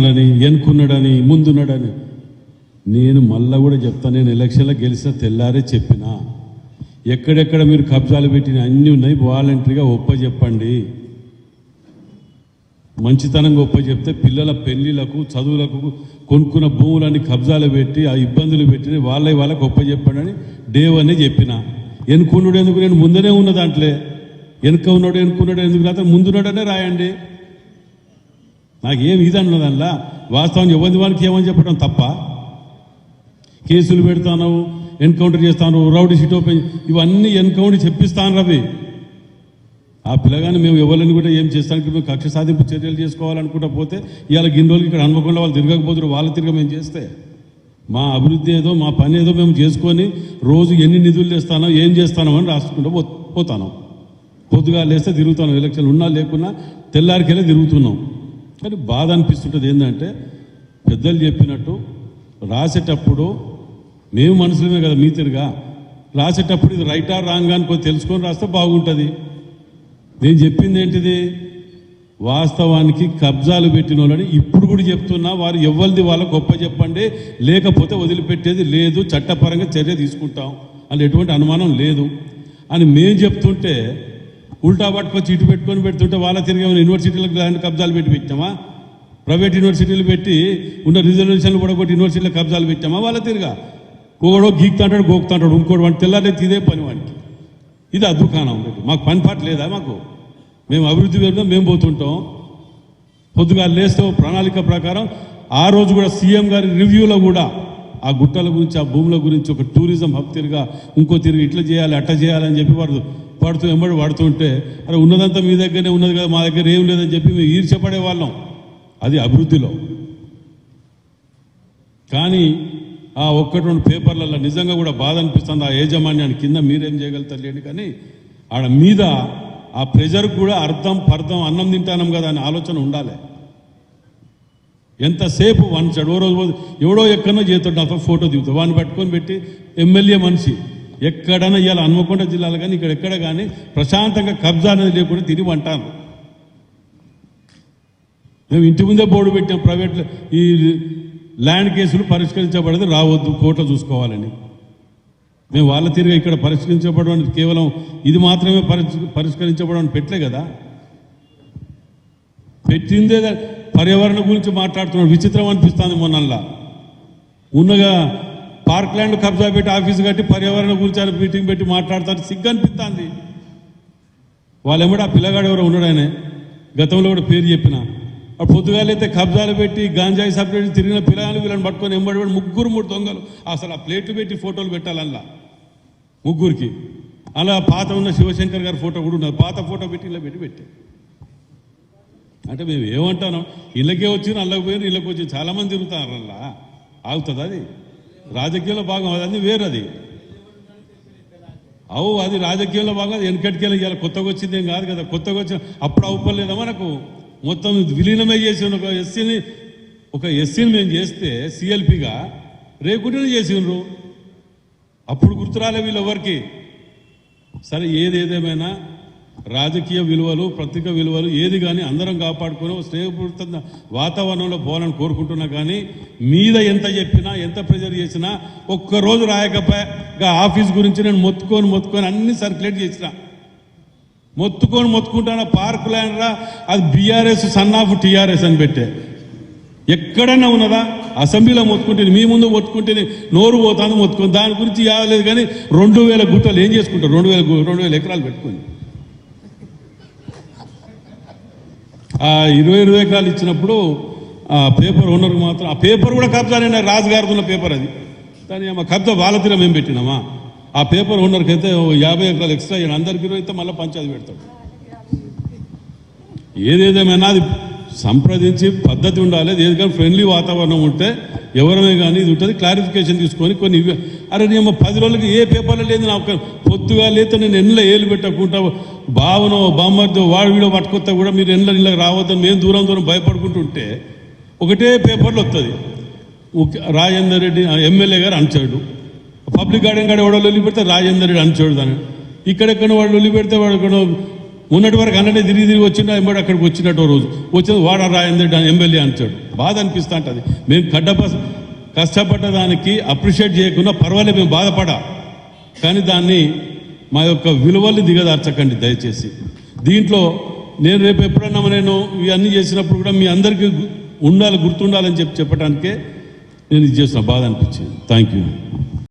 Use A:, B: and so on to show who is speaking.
A: ముందున్నాడని ఎన్నుకున్నాడని ముందున్నాడని. నేను మళ్ళా కూడా చెప్తాను నేను ఎలక్షన్లో గెలిచిన తెల్లారే చెప్పిన. ఎక్కడెక్కడ మీరు కబ్జాలు పెట్టిన అన్నీ ఉన్నాయి వాలంటరీగా ఒప్ప చెప్పండి. మంచితనంగా ఒప్ప చెప్తే పిల్లల పెళ్ళిలకు చదువులకు కొనుక్కున్న భూములన్నీ కబ్జాలు పెట్టి ఆ ఇబ్బందులు పెట్టి వాళ్ళ వాళ్ళకి ఒప్ప చెప్పండి డేవ్ అని చెప్పిన. ఎన్నుకున్నాడు ఎందుకు? నేను ముందనే ఉన్న దాంట్లో. వెనుక ఉన్నాడు ఎన్నుకున్నాడు ఎందుకు? రాత ముందున్నాడనే రాయండి. నాకేం ఇది అన్నదల్లా వాస్తవం ఎవరి వానికి ఏమని చెప్పడం తప్ప? కేసులు పెడతాను ఎన్కౌంటర్ చేస్తాను రౌడీ షీట్ ఓపెన్ ఇవన్నీ ఎన్కౌంటర్ చెప్పిస్తాను రవి ఆ పిల్లగాని మేము ఎవరిని కూడా ఏం చేస్తానికి మేము కక్ష సాధింపు చర్యలు చేసుకోవాలనుకుంటా పోతే ఇవాళ గిన్ని రోజులు ఇక్కడ అనుకోకుండా వాళ్ళు తిరగకపోతారు వాళ్ళు తిరగ మేము చేస్తే. మా అభివృద్ధి ఏదో మా పని ఏదో మేము చేసుకొని రోజు ఎన్ని నిధులు చేస్తానో ఏం చేస్తానో అని రాసుకుంటూ పో- పోతాను పొద్దుగా లేస్తే తిరుగుతాను ఎలక్షన్ ఉన్నా లేకున్నా తెల్లారికెళ్ళి తిరుగుతున్నాం. కానీ బాధ అనిపిస్తుంటుంది ఏంటంటే పెద్దలు చెప్పినట్టు రాసేటప్పుడు మేము మనుషులమే కదా మీ తిరుగా రాసేటప్పుడు ఇది రైటా రాంగ్ అని తెలుసుకొని రాస్తే బాగుంటుంది. నేను చెప్పింది ఏంటిది? వాస్తవానికి కబ్జాలు పెట్టిన వాళ్ళని ఇప్పుడు కూడా చెప్తున్నా వారు ఎవరిది వాళ్ళ గొప్ప చెప్పండి లేకపోతే వదిలిపెట్టేది లేదు చట్టపరంగా చర్య తీసుకుంటాం అని ఎటువంటి అనుమానం లేదు. అని మేము చెప్తుంటే ఉల్టా పట్టుకొచ్చి ఇటు పెట్టుకొని పెడుతుంటే వాళ్ళ తిరిగి యూనివర్సిటీలకు ల్యాండ్ కబ్జాలు పెట్టి పెట్టామా? ప్రైవేట్ యూనివర్సిటీలు పెట్టి ఉన్న రిజర్వేషన్లు కూడా కొట్టి యూనివర్సిటీలకు కబ్జాలు పెట్టామా? వాళ్ళ తిరిగా. ఒకడో గీక్తాంటాడు గోక్తాంటాడు ఇంకోటి వాడిని తెల్లారైతే ఇదే పని వాడికి. ఇది దుకాణం మాకు పని పాట లేదా మాకు? మేము అభివృద్ధి వైపున మేము పోతుంటాం. పొద్దుగా లేస్తే ప్రణాళిక ప్రకారం ఆ రోజు కూడా సీఎం గారి రివ్యూలో కూడా ఆ గుట్టల గురించి ఆ భూముల గురించి ఒక టూరిజం హబ్ తిరిగా ఇంకో తిరిగి ఇట్లా చేయాలి అట్లా చేయాలని చెప్పి వాడు పడుతూ ఎంబడి పడుతుంటే అరే ఉన్నదంతా మీ దగ్గరనే ఉన్నది కదా మా దగ్గర ఏం లేదని చెప్పి మేము ఈర్చపడే వాళ్ళం. అది అభివృద్ధిలో. కానీ ఆ ఒక్కటి రెండు పేపర్లలో నిజంగా కూడా బాధ అనిపిస్తుంది ఆ యాజమాన్యాన్ని. కింద మీరేం చేయగలుగుతారు లేండి కానీ ఆడ మీద ఆ ప్రెజర్ కూడా అర్థం పర్థం అన్నం తింటానం కదా అనే ఆలోచన ఉండాలి. ఎంతసేపు వన్ చెడు ఓ రోజు ఎవడో ఎక్కడో చేస్తాడు నాతో ఫోటో దిగుతాడు. వాడిని పట్టుకొని పెట్టి ఎమ్మెల్యే మనిషి. ఎక్కడైనా ఇవాళ హన్మకొండ జిల్లాలో కానీ ఇక్కడ ఎక్కడ కానీ ప్రశాంతంగా కబ్జా అనేది లేకుండా తిరిగి అంటాను మేము ఇంటి ముందే బోర్డు పెట్టాం ప్రైవేట్ ఈ ల్యాండ్ కేసులు పరిష్కరించబడదు రావద్దు కోర్టులో చూసుకోవాలని. మేము వాళ్ళ తిరిగి ఇక్కడ పరిష్కరించబడడం కేవలం ఇది మాత్రమే పరిష్- పరిష్కరించబడడం పెట్టలే కదా. పెట్టిందే పర్యావరణం గురించి మాట్లాడుతున్నాడు విచిత్రం అనిపిస్తుంది మొన్నల్లా ఉన్నగా పార్క్ ల్యాండ్ కబ్జా పెట్టి ఆఫీసు కట్టి పర్యావరణం గురించి ఆయన మీటింగ్ పెట్టి మాట్లాడతారు సిగ్గు అనిపిస్తుంది వాళ్ళెమ్మడు ఆ పిల్లగాడు ఎవరో ఉన్నాడు ఆయన. గతంలో కూడా పేరు చెప్పిన. ఆ పొద్దుగాలైతే కబ్జాలు పెట్టి గాంజాయి సపరేట్ తిరిగిన పిల్లగాలు వీళ్ళని పట్టుకొని ఎంబడి ముగ్గురు మూడు దొంగలు. అసలు ఆ ప్లేట్లు పెట్టి ఫోటోలు పెట్టాలల్లా ముగ్గురికి. అలా పాత ఉన్న శివశంకర్ గారి ఫోటో కూడా ఉన్నది. పాత ఫోటో పెట్టి ఇలా పెట్టి పెట్టారు. అంటే మేము ఏమంటాను? ఇళ్ళకే వచ్చి అల్లకి పోయిన ఇళ్ళకి వచ్చి చాలామంది తిరుగుతారు అలా ఆగుతుంది అది? రాజకీయంలో భాగం అది వేరు అది అవు అది రాజకీయంలో భాగం అది వెనకటికెళ్ళి ఇవాళ కొత్తగా వచ్చింది ఏం కాదు కదా. కొత్తగా వచ్చిన అప్పుడు అవ్వలేదా మనకు? మొత్తం విలీనమై చేసి ఒక ఎస్సీని ఒక ఎస్సీని మేము చేస్తే సిఎల్పిగా రేకుంటేనే చేసిండ్రు. అప్పుడు గుర్తురాలే వీళ్ళు ఎవరికి సరే ఏది ఏదేమైనా రాజకీయ విలువలు పత్రిక విలువలు ఏది కానీ అందరం కాపాడుకొని స్నేహపూర్త స్నేహపూరిత వాతావరణంలో పోవాలని కోరుకుంటున్నా కానీ మీద ఎంత చెప్పినా ఎంత ప్రెజర్ చేసినా ఒక్కరోజు రాయకపోయా ఆఫీస్ గురించి నేను మొత్తుకొని మొత్తుకొని అన్ని సర్క్యులేట్ చేసిన. మొత్తుకొని మొత్తుకుంటాను పార్క్ ల్యాండ్ రా అది బీఆర్ఎస్ సన్ ఆఫ్ టీఆర్ఎస్ అని పెట్టే. ఎక్కడన్నా ఉన్నదా? అసెంబ్లీలో మొత్తుకుంటేనే మీ ముందు మొత్తుకుంటేనే నోరు పోతాను మొత్తుకొని. దాని గురించి యావలేదు కానీ రెండు వేల గుట్టలు ఏం చేసుకుంటారు? రెండు వేల రెండు వేల ఎకరాలు పెట్టుకొని. ఆ ఇరవై ఇరవై ఎకరాలు ఇచ్చినప్పుడు ఆ పేపర్ ఓనర్కి మాత్రం ఆ పేపర్ కూడా కబ్జానే రాజుగారిది ఉన్న పేపర్ అది. దాని మా కబ్జా వాళ్ళ తీర మేము పెట్టినామా? ఆ పేపర్ ఓనర్కి అయితే ఓ యాభై ఎకరాలు ఎక్స్ట్రా అయ్యాడు అందరికి ఇరవై అయితే మళ్ళీ పంచాయతీ పెడతాడు. ఏదేదేమైనా అది సంప్రదించి పద్ధతి ఉండాలి. ఏది కానీ ఫ్రెండ్లీ వాతావరణం ఉంటే ఎవరమే కానీ ఇది ఉంటుంది. క్లారిఫికేషన్ తీసుకొని కొన్ని అరే నేను పది రోజులకి ఏ పేపర్లో లేదు నాకు పొద్దుగా లేతే నేను ఎన్నో ఏళ్ళు పెట్టకుండా బావనో బామ్మర్దో వాడు వీడో పట్టుకొస్తా కూడా మీరు ఎండ్ల నీళ్ళకి రావద్దని మేము దూరం దూరం భయపడుకుంటుంటే ఒకటే పేపర్లో వస్తుంది రాజేందర్ రెడ్డి ఎమ్మెల్యే గారు అంచాడు పబ్లిక్ గార్డెన్ కాడ ఎవడో లొల్లి పెడితే రాజేందర్ రెడ్డి అంచాడు దాన్ని. ఇక్కడెక్కడ వాడు లొల్లి పెడితే వాడు ఇక్కడ ఉన్నటి వరకు అన్నడే తిరిగి తిరిగి వచ్చిండు ఎంబడి అక్కడికి వచ్చినట్టు రోజు. వచ్చింది వాడ రాయింది ఎమ్మెల్యే అంటాడు బాధ అనిపిస్తా ఉంటుంది. మేము కడ్డప కష్టపడ్డ దానికి అప్రిషియేట్ చేయకుండా పర్వాలేదు మేము బాధపడా కానీ దాన్ని మా యొక్క విలువల్ని దిగదార్చకండి దయచేసి. దీంట్లో నేను రేపు ఎప్పుడన్నా నేను ఇవన్నీ చేసినప్పుడు కూడా మీ అందరికీ ఉండాలి గుర్తుండాలని చెప్పి చెప్పడానికే నేను ఇది చేసిన బాధ అనిపించింది. Thank you